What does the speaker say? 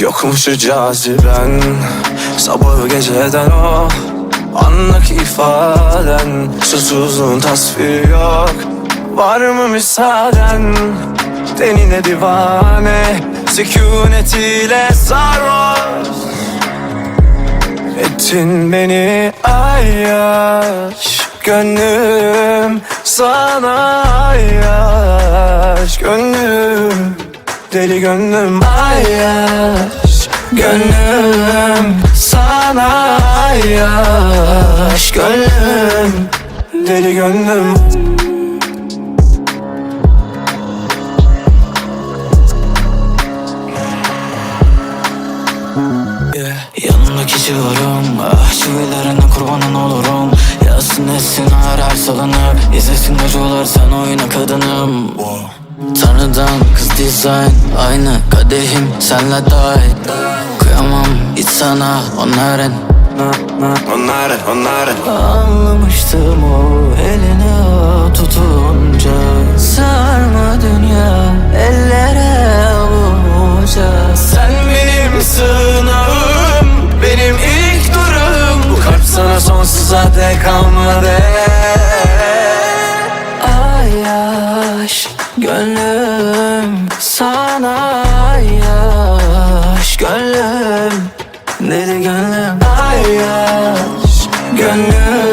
Yokmuş caziben. Sabahı geceden o Anlık ifaden. Susuzluğun tasviri yok Var mı müsaaden? Denine divane Sükunetiyle sarhoş. Ettin beni ayyaş Gönlüm sana ayyaş Gönlüm deli gönlüm ayyaş Gönlüm sana ayyaş Gönlüm deli gönlüm Yeah. Yanımda kişi varım Ah çivilerine kurbanın olurum arar salınıp İzlesin acılar sen oyna kadınım. Tanrıdan kız dizayn Aynı kadehim senle dahil. Kıyamam hiç sana onların. Onların onların. Anlamıştım o eline tutunca sonsuza dek kalmadı. Ayaş Gönlüm sana ayaş Gönlüm Deli gönlüm. Ayaş Gönlüm